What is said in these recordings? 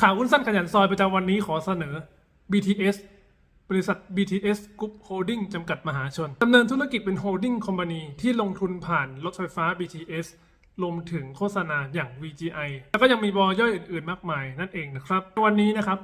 ข่าวหุ้นสั้นขยันซอยประจำวันนี้ขอเสนอ BTS บริษัท BTS Group Holding จำกัดมหาชน ดำเนินธุรกิจเป็น Holding Company ที่ลงทุนผ่านรถไฟฟ้า BTS รวมถึงโฆษณาอย่าง VGI แล้วก็ยังมีบอย่อยอื่นๆ มากมายนั่นเองนะครับ วันนี้นะครับ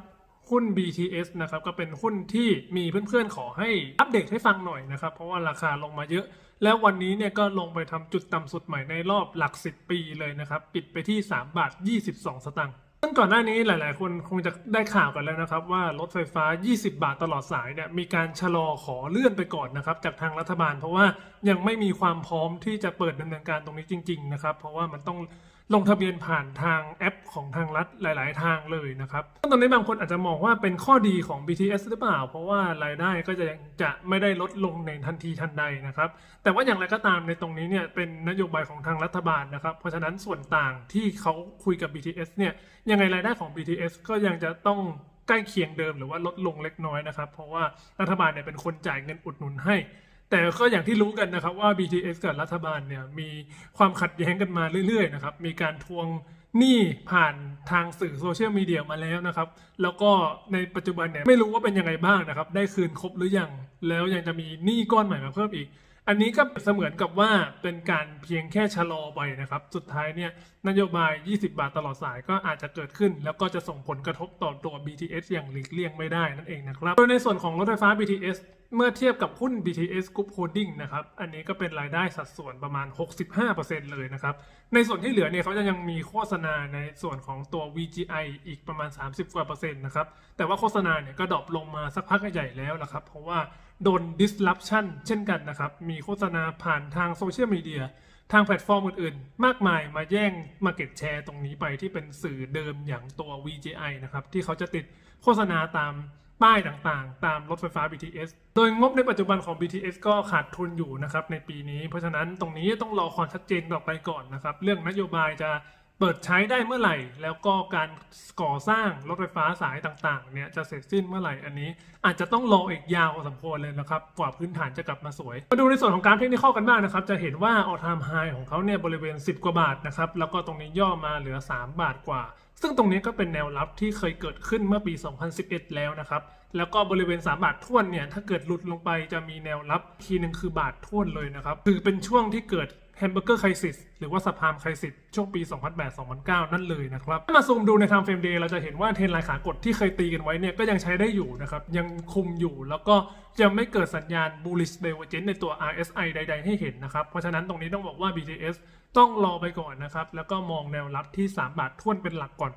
หุ้น BTS นะครับก็เป็นหุ้นที่มีเพื่อนๆ ขอให้อัปเดตให้ฟังหน่อยนะครับ เพราะว่าราคาลงมาเยอะ แล้ววันนี้เนี่ยก็ลงไปทำจุดต่ำสุดใหม่ในรอบหลัก 10 ปีเลยนะครับ ปิดไปที่ 3 บาท 22 สตางค์ ซึ่งก่อนหน้านี้หลาย ๆ คนคงจะได้ข่าวกันแล้วนะครับ ว่ารถไฟฟ้า 20 บาทตลอดสายเนี่ยมีการชะลอขอเลื่อนไปก่อนนะครับ จากทางรัฐบาล เพราะว่ายังไม่มีความพร้อมที่จะเปิดดำเนินการตรงนี้จริง ๆ นะครับ เพราะว่ามันต้องลงทะเบียนผ่านทางแอปของทางรัฐหลาย ๆ ทางเลยนะครับซึ่งตรงนี้บางคนอาจจะมองว่าเป็นข้อดีของ BTS หรือเปล่า เพราะว่ารายได้ก็จะจะไม่ได้ลดลงในทันทีทันใดนะครับ แต่ว่าอย่างไรก็ตามในตรงนี้เนี่ยเป็นนโยบายของทางรัฐบาลนะครับ เพราะฉะนั้นส่วนต่างที่เขาคุยกับ BTS เนี่ยยังไงรายได้ของ BTS ก็ยังจะต้องใกล้เคียงเดิมหรือว่าลดลงเล็กน้อยนะครับ เพราะว่ารัฐบาลเนี่ยเป็นคนจ่ายเงินอุดหนุนให้ แต่ก็อย่างที่รู้กันนะครับว่า BTS กับรัฐบาลเนี่ยมีความขัดแย้งกันมาเรื่อยๆนะครับมีการทวงหนี้ผ่านทางสื่อโซเชียลมีเดียมาแล้วนะครับ แล้วก็ในปัจจุบันเนี่ยไม่รู้ว่าเป็นยังไงบ้างนะครับ ได้คืนครบหรือยัง แล้วยังจะมีหนี้ก้อนใหม่มาเพิ่มอีก อันนี้ก็เสมือนกับว่าเป็นการเพียงแค่ชะลอไปนะครับ สุดท้ายเนี่ยนโยบาย 20 บาทตลอดสายก็อาจจะเกิดขึ้น แล้วก็จะส่งผลกระทบต่อตัว BTS อย่างหลีกเลี่ยงไม่ได้นั่นเองนะครับ โดยในส่วนของรถไฟฟ้า BTS เมื่อเทียบกับหุ้น BTS Group Holding นะครับ อันนี้ก็เป็นรายได้สัดส่วนประมาณ 65%เลยนะครับ ในส่วนที่เหลือเนี่ยเขาจะยังมีโฆษณาในส่วนของตัว VGI อีกประมาณ 30 กว่าเปอร์เซ็นต์นะครับ แต่ว่าโฆษณาเนี่ยก็ดรอปลงมาสักพักใหญ่แล้วละครับ เพราะว่าโดน disruption เช่นกันนะครับ มีโฆษณาผ่านทางโซเชียลมีเดียทางแพลตฟอร์มอื่นๆ มากมายมาแย่ง Market Share ตรงนี้ไปที่เป็นสื่อเดิมอย่างตัว VGI นะครับ ที่เขาจะติดโฆษณาตาม ป้ายต่างๆ ตามรถไฟฟ้า BTS โดยงบในปัจจุบันของ BTS ก็ขาดทุนอยู่นะครับในปีนี้ เพราะฉะนั้นตรงนี้ต้องรอความชัดเจนต่อไปก่อนนะครับ เรื่องนโยบายจะ เปิดใช้ได้เมื่อไหร่ แล้วก็การก่อสร้างรถไฟฟ้าสายต่างๆเนี่ยจะเสร็จสิ้นเมื่อไหร่อันนี้ อาจจะต้องรออีกยาวพอสมควรเลยนะครับกว่าพื้นฐานจะกลับมาสวย มาดูในส่วนของการเทคนิคกันบ้างนะครับ จะเห็นว่าออทามไฮของเขาเนี่ยบริเวณ 10 กว่าบาทนะครับแล้วก็ตรงนี้ย่อมาเหลือ 3 บาทกว่า ซึ่งตรงนี้ก็เป็นแนวรับที่เคยเกิดขึ้นเมื่อปี 2011 แล้วนะครับแล้วก็บริเวณ 3 บาทท้วนเนี่ยถ้าเกิดหลุดลงไปจะมีแนวรับทีหนึ่งคือบาทท้วนเลยนะครับคือเป็นช่วงที่เกิด แฮมเบอร์เกอร์ไคซิสหรือว่าสปามไครซิสช่วงปี 2008-2009 นั่นเลยนะครับ ถ้ามาซูมดูใน time frame day เราจะเห็นว่าเทรนไลน์ขากดที่เคยตีกันไว้เนี่ยก็ยังใช้ได้อยู่นะครับ ยังคุมอยู่แล้วก็จะไม่เกิดสัญญาณ bullish divergence ในตัว RSI ใด ๆ ให้เห็นนะครับ เพราะฉะนั้นตรงนี้ต้องบอกว่า BTS ต้องรอไปก่อนนะครับ แล้วก็มองแนวรับที่ 3 บาทท่วนเป็นหลักก่อน